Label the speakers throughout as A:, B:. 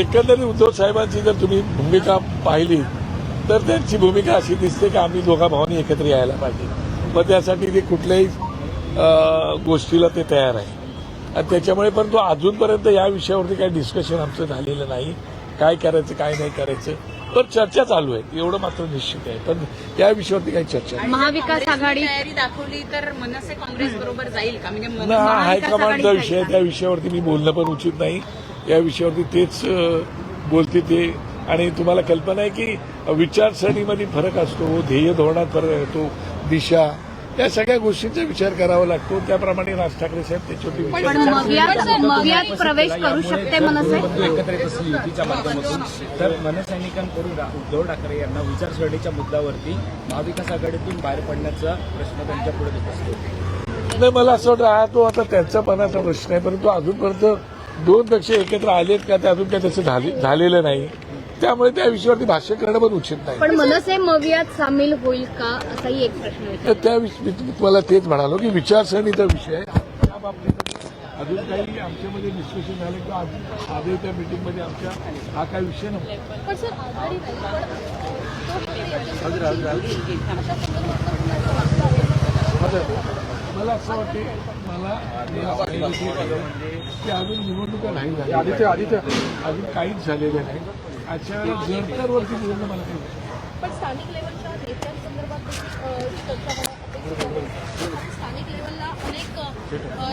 A: एकंदरीत उद्धव साहेबांची जर तुम्ही भूमिका पाहिली तर त्यांची भूमिका अशी दिसते की आम्ही दोघा भावांनी एकत्र यायला पाहिजे. मग त्यासाठी ते कुठल्याही गोष्टीला ते तयार आहे. आणि त्याच्यामुळे पण तो अजूनपर्यंत या विषयावरती काही डिस्कशन आमचं झालेलं नाही. काय करायचं काय नाही करायचं. पण चर्चा चालू आहे. एवढं मात्र निश्चित आहे. पण या विषयावरती काही चर्चा नाही.
B: महाविकास आघाडी
C: तयारी दाखवली तर मनसे काँग्रेस बरोबर जाईल का? म्हणजे
A: हा हायकमांडचा विषय त्या विषयावरती मी बोलणं पण उचित नाही. या विषयावरती तेच बोलते ते. आणि तुम्हाला कल्पना आहे की विचारसरणीमध्ये फरक असतो ध्येय धोरणात फरक असतो दिशा या सगळ्या गोष्टींचा विचार करावा लागतो. त्याप्रमाणे राज ठाकरे साहेब त्याच्यावरती
B: प्रवेश करू शकते मनसे?
D: बंधू एकत्र येत असली युतीच्या माध्यमातून. तर मनसैनिकांकडून रा- उद्धव ठाकरे यांना विचारसरणीच्या मुद्द्यावरती महाविकास आघाडीतून बाहेर पडण्याचा प्रश्न त्यांच्या पुढे येत असतो.
A: नाही मला असं वाटतं हा तो आता त्यांचा पणाचा प्रश्न आहे परंतु अजूनपर्यंत दोन पक्ष एकत्र आलेत का ते अजून काय तसं झाले- झालेलं नाही. त्यामुळे त्या विषयावरती भाष्य करणं पण उचित नाही.
B: पण मनसे मवियात सामील होईल का असाही एक प्रश्न
A: त्या मी तुम्हाला तेच म्हणालो की विचारसरणीचा विषय आहे. त्या बाबतीत अजून काही आमच्यामध्ये डिस्कशन झालं किंवा आज आधी त्या मीटिंगमध्ये आमच्या हा काय विषय नव्हता. मला असं वाटते मला की अजून निवडणुका नाही झाल्या आदित्य आदित्य अजून काहीच झालेलं नाही अशा जरतरवरती निवडणं मला काही
E: पण स्थानिक लेवलच्या नेत्यांसंदर्भात चर्चा स्थानिक लेवलला अनेक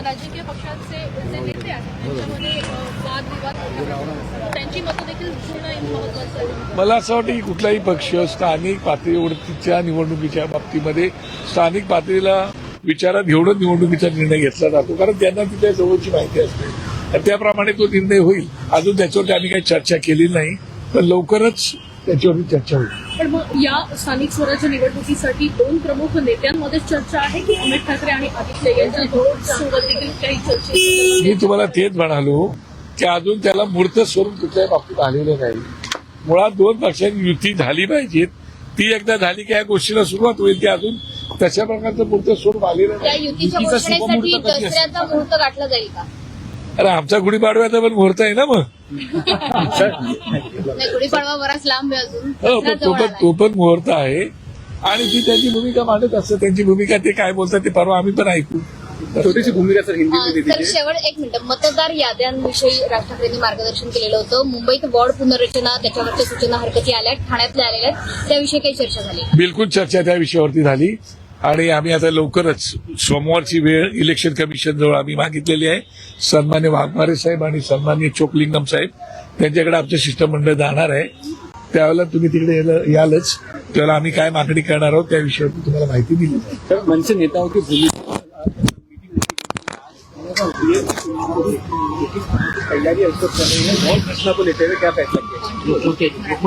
E: राजकीय पक्षांचे जे नेते आहेत त्यांच्यामध्ये वादविवाद त्यांची मतं देखील जुळणं महत्वाचं आहे
A: मला असं वाटतं की कुठलाही पक्ष स्थानिक पातळीवरतीच्या निवडणुकीच्या बाबतीमध्ये स्थानिक पातळीला विचारात घेऊनच निवडणुकीचा निर्णय घेतला जातो. कारण त्यांना तिथे जवळची माहिती असते. आणि त्याप्रमाणे तो निर्णय होईल. अजून त्याच्यावरती आम्ही काही चर्चा केली नाही. पण लवकरच त्याच्यावरती चर्चा होईल.
E: पण मग या स्थानिक स्वराज्य निवडणुकीसाठी दोन प्रमुख नेत्यांमध्ये चर्चा आहे की अमित ठाकरे आणि आदित्य यांच्या सोबत देखील काही चर्चा
A: मी तुम्हाला तेच म्हणालो की अजून त्याला मूर्त स्वरूप कुठल्याही बाबतीत आलेलं नाही. मुळात दोन पक्षांची युती झाली पाहिजे ती एकदा झाली की या गोष्टीला सुरुवात होईल. की अजून तशा प्रकारचं मूर्त स्वरूप आलेलं
B: त्या
A: नाही
B: युतीच्या
A: युतीचा
B: घोषणेसाठी
A: शुभमुहूर्त कधी असेल?
B: दसऱ्याचा मुहूर्त गाठला जाईल का?
A: अरे आमचा गुढीपाडव्याचा पण मुहूर्त आहे ना मग.
B: नाही गुढीपाडवा बराच लांब आहे अजून.
A: हो
B: दसरा
A: तो
B: जवळ
A: पण
B: आलाय.
A: तो पण मुहूर्त आहे. आणि ती त्यांची भूमिका मांडत असतं. त्यांची भूमिका ते काय बोलतात ते परवा आम्ही पण ऐकू.
D: छोटीशी भूमिका सर
B: तर शेवट एक मिनिट. मतदार याद्यांविषयी राज ठाकरेंनी मार्गदर्शन केलेलं होतं. मुंबईत वॉर्ड पुनर्रचना त्याच्यावरच्या सूचना हरकती आल्या ठाण्यातल्या आलेल्या आहेत. त्याविषयी काही चर्चा झाली
A: बिलकुल चर्चा त्या विषयावरती झाली. आणि आम्ही आता लवकरच सोमवारची वेळ इलेक्शन कमिशन जवळ आम्ही मागितलेली आहे. सन्मान्य वाघमारे साहेब आणि सन्मान्य चोकलिंगम साहेब त्यांच्याकडे आमचं शिष्टमंडळ जाणार आहे. त्यावेळेला तुम्ही तिकडे याल- यालच. त्यावेळेला आम्ही काय मागणी करणार आहोत त्या विषयावरती तुम्हाला माहिती दिली.
D: मनसे की भूमिका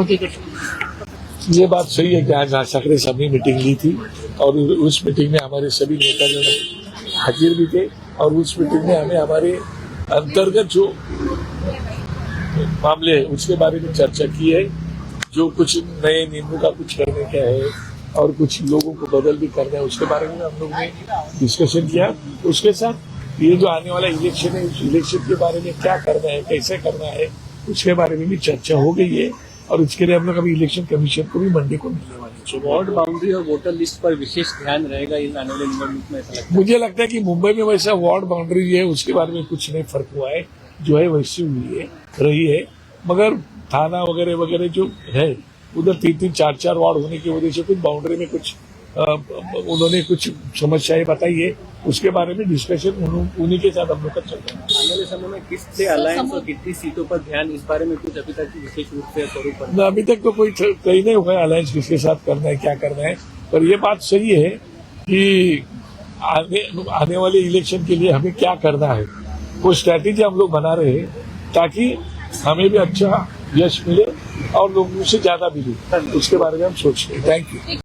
D: तैयारी
A: ये बात सही है कि आज राज ठाकरे साहब ने मीटिंग ली थी और उस मीटिंग में हमारे सभी नेतागण हाजिर भी थे और उस मीटिंग में हमें हमारे अंतर्गत जो मामले है, उसके बारे में चर्चा की है, जो कुछ नए नियमों का कुछ करने का है और कुछ लोगों को बदल भी करना है, उसके बारे में हम लोग ने डिस्कशन किया। उसके साथ ये जो आने वाला इलेक्शन है, उस इलेक्शन के बारे में क्या करना है, कैसे करना है, उसके बारे में भी चर्चा हो गई है। और इसके लिए हम लोग अभी इलेक्शन कमीशन को भी मंडे को मिलने वाले हैं।
D: वार्ड बाउंड्री और वोटर लिस्ट पर विशेष ध्यान रहेगा इस आने वाले निवडणूक में ऐसा लगता
A: मुझे लगता है कि मुंबई में वैसा वार्ड बाउंड्री है उसके बारे में कुछ नहीं फ़र्क हुआ है। जो है वैसी हुई है रही है। मगर थाना वगैरह वगैरह जो है उधर तीन तीन चार चार वार्ड होने की वजह से कुछ बाउंड्री में कुछ उन्होंने कुछ समस्याएँ बताई है। उसके बारे में डिस्कशन उन्हीं के साथ हम लोग का चल रहा है।
D: आने वाले समय में किससे अलायंस और कितनी सीटों पर ध्यान इस बारे में कुछ अभी तक विशेष रूप से स्वरूप
A: अभी तक तो कोई कहीं नहीं हुआ अलायंस किसके साथ करना है क्या करना है। पर ये बात सही है कि आने आने वाले इलेक्शन के लिए हमें क्या करना है। वो स्ट्रैटेजी हम लोग बना रहे हैं ताकि हमें भी अच्छा यश मिले और लोगों से ज़्यादा मिले। उसके बारे में हम सोच रहे हैं। Thank you